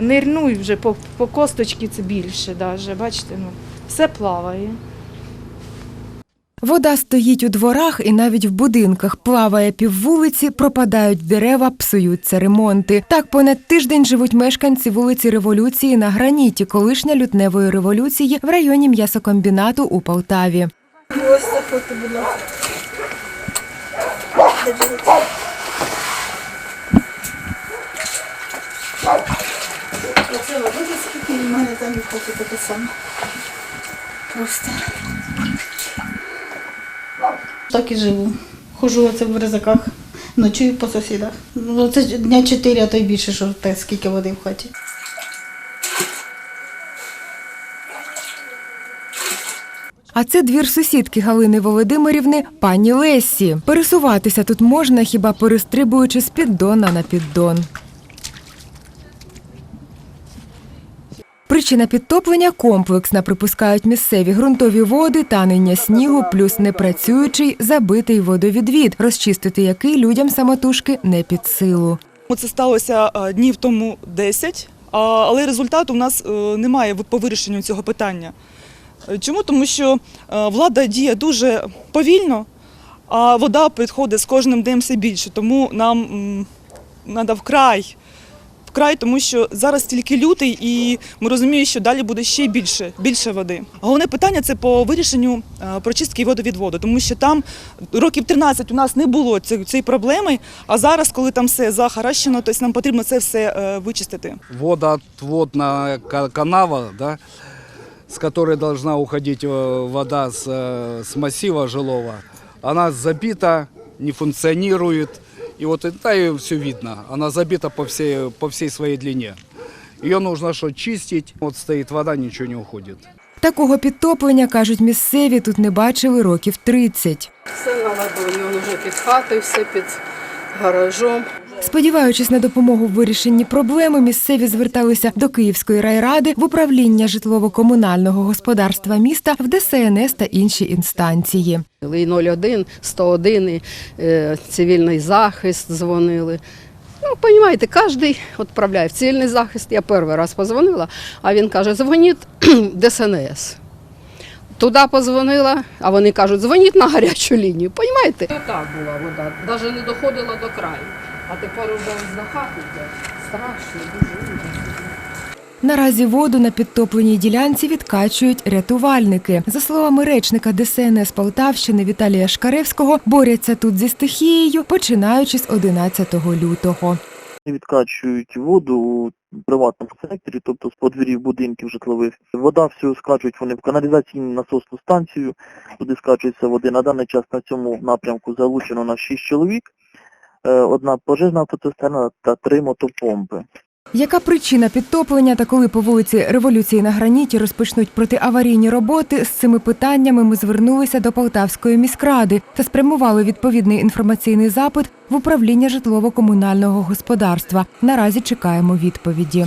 Нирнуй вже по, по косточці це більше, даже, бачите, ну, все плаває. Вода стоїть у дворах і навіть в будинках, плаває піввулиці, пропадають дерева, псуються ремонти. Так понад тиждень живуть мешканці вулиці Революції на граніті, колишня лютневої революції в районі м'ясокомбінату у Полтаві. Ось заходьте, будь ласка. Оце ви буде скільки і в мене там і хоті таке саме. Просто. Так і живу. Хожу оце в ризиках, ночую по сусідах. Ну, це дня чотири, а то й більше, що те, скільки води в хаті. А це двір сусідки Галини Володимирівни, пані Лесі. Пересуватися тут можна, хіба перестрибуючи з піддона на піддон. Причина підтоплення комплексна, припускають місцеві ґрунтові води, танення снігу, плюс непрацюючий забитий водовідвід, розчистити який людям самотужки не під силу. Це сталося е, днів тому 10, але результату в нас е, немає по вирішенню цього питання. Е, Чому? Тому що влада діє дуже повільно, а вода підходить з кожним днем все більше. Тому нам треба вкрай, вкрай, тому що зараз тільки лютий, і ми розуміємо, що далі буде ще більше, більше води. Головне питання це по вирішенню е, прочистки водовідводу, тому що там років 13 у нас не було ці- цієї проблеми, а зараз, коли там все захаращено, то нам потрібно це все е, вичистити. водоотводная ка- канава, да, с которой должна уходить э, вода э, с жилого, она забита, не функционирует. И вот это и все видно. Она забита по всей, по всей своей длине. Ее нужно что, чистить. Вот стоит вода, ничего не уходит. Такого підтоплення, кажуть місцеві, тут не бачили років 30. Все на ладоні, він вже під хатою, все під гаражом. Сподіваючись на допомогу в вирішенні проблеми, місцеві зверталися до Київської райради в управління житлово-комунального господарства міста в ДСНС та інші інстанції. І 01, 101, і, е, цивільний захист дзвонили. Ну, розумієте, кожен відправляє в цивільний захист. Я перший раз позвонила, а він каже, дзвоніть ДСНС. Туди позвонила, а вони кажуть, дзвоніть на гарячу лінію. Понімаєте? Так була вода, навіть не доходила до краю. А тепер вже з хати йде. Страшно, дуже ужасно. Наразі воду на підтопленій ділянці відкачують рятувальники. За словами речника ДСНС Полтавщини Віталія Шкаревського, борються тут зі стихією, починаючи з 11 лютого. відкачують воду приватному секторі, тобто з подвір'їв будинків житлових. Вода всю скачують вони в каналізаційну насосну станцію, туди скачується води. На даний час на цьому напрямку залучено на 6 чоловік, е, одна пожежна автоцистерна та три мотопомпи. Яка причина підтоплення та коли по вулиці Революції на граніті розпочнуть протиаварійні роботи? З цими питаннями ми звернулися до Полтавської міськради та спрямували відповідний інформаційний запит в управління житлово-комунального господарства. Наразі чекаємо відповіді.